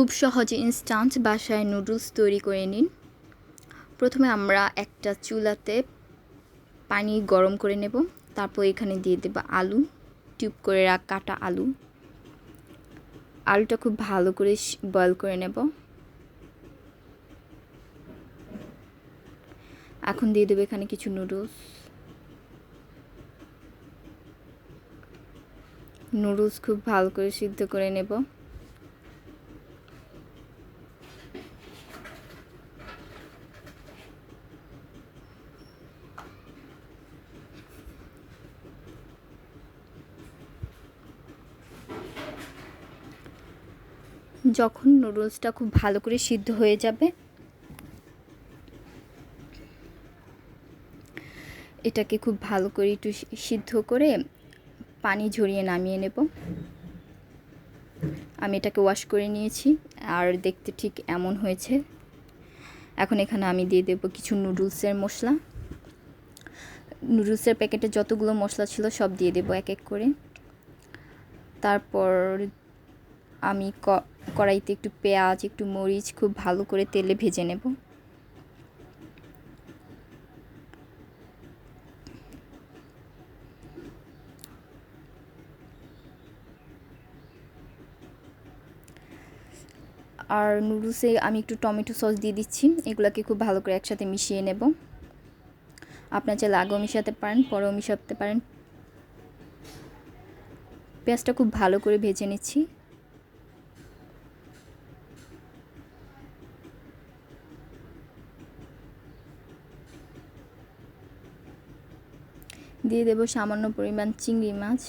খুব সহজে ইনস্ট্যান্ট বাসায় নুডলস তৈরি করে নিন। প্রথমে আমরা একটা চুলাতে পানি গরম করে নেব। তারপর এখানে দিয়ে দেব আলু টিউব করে রাখ কাটা আলু। আলুটা খুব ভালো করে বয়েল করে নেব। এখন দিয়ে দেবো এখানে কিছু নুডলস নুডলস খুব ভালো করে সিদ্ধ করে নেব। যখন নুডলসটা খুব ভালো করে সিদ্ধ হয়ে যাবে, এটাকে খুব ভালো করে একটু সিদ্ধ করে পানি ঝরিয়ে নামিয়ে নেব। আমি এটাকে ওয়াশ করে নিয়েছি, আর দেখতে ঠিক এমন হয়েছে। এখন এখানে আমি দিয়ে দেব কিছু নুডলসের মশলা। নুডলসের প্যাকেটে যতগুলো মশলা ছিল সব দিয়ে দেব এক এক করে। তারপর আমি কড়াইতে একটু পেঁয়াজ, একটু মরিচ, খুব ভালো করে তেলে ভেজে নেব। আর নুডলসে আমি একটু টমেটো সস দিয়ে দিচ্ছি, এগুলোকে খুব ভালো করে একসাথে মিশিয়ে নেব। আপনার চাইলে আগেও মিশাতে পারেন, পরেও মিশাতে পারেন। পেঁয়াজটা খুব ভালো করে ভেজে নিচ্ছি। দিয়ে দেব সামান্য পরিমাণ চিংড়ি মাছ।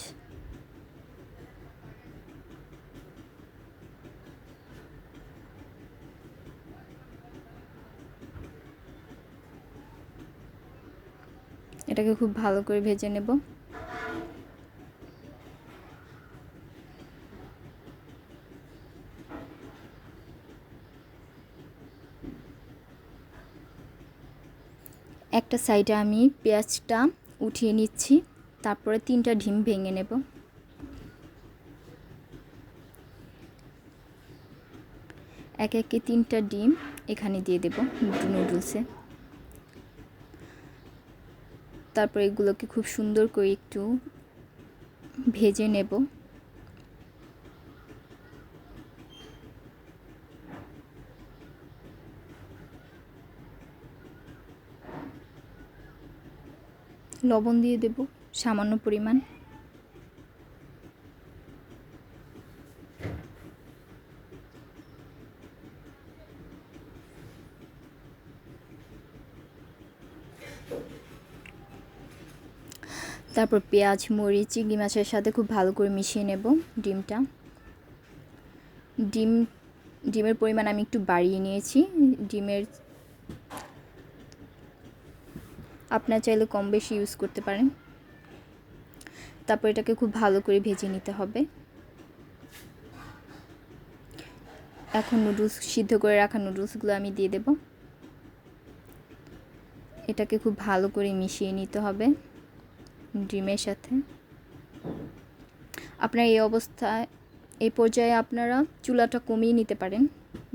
এটাকে খুব ভালো করে ভেজে নেব। একটা সাইডে আমি পেঁয়াজটা উঠিয়ে নিচ্ছি, তারপরে তিনটা ডিম ভেঙে নেব। এক একে তিনটা ডিম এখানে দিয়ে দেব নুডলসে। তারপর এগুলোকে খুব সুন্দর করে একটু ভেজে নেব। লবণ দিয়ে দেব, সামান্য পরিমাণ। তারপর পেঁয়াজ, মরিচ, চিংড়ি মাছের সাথে খুব ভালো করে মিশিয়ে নেব ডিমটা। ডিম, ডিমের পরিমাণ আমি একটু বাড়িয়ে নিয়েছি। ডিমের আপনার চাইলে কম বেশি ইউজ করতে পারেন। তারপর এটাকে খুব ভালো করে ভেজে নিতে হবে। এখন নুডলস সিদ্ধ করে রাখা নুডলসগুলো আমি দিয়ে দেব। এটাকে খুব ভালো করে মিশিয়ে নিতে হবে ডিমের সাথে। আপনার এই অবস্থায়, এই পর্যায়ে আপনারা চুলাটা কমিয়ে নিতে পারেন।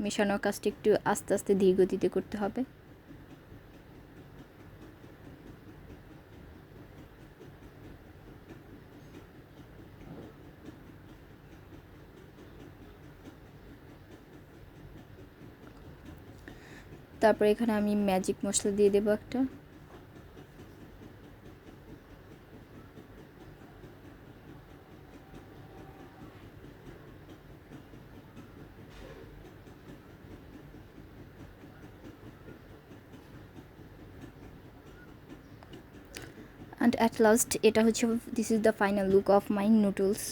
মেশানোর কাজটা একটু আস্তে আস্তে ধীর গতিতে করতে হবে। তারপরে এখানে আমি ম্যাজিক মশলা দিয়ে দেবো একটা। অ্যান্ড অ্যাট লাস্ট এটা হচ্ছে this is the final look of my noodles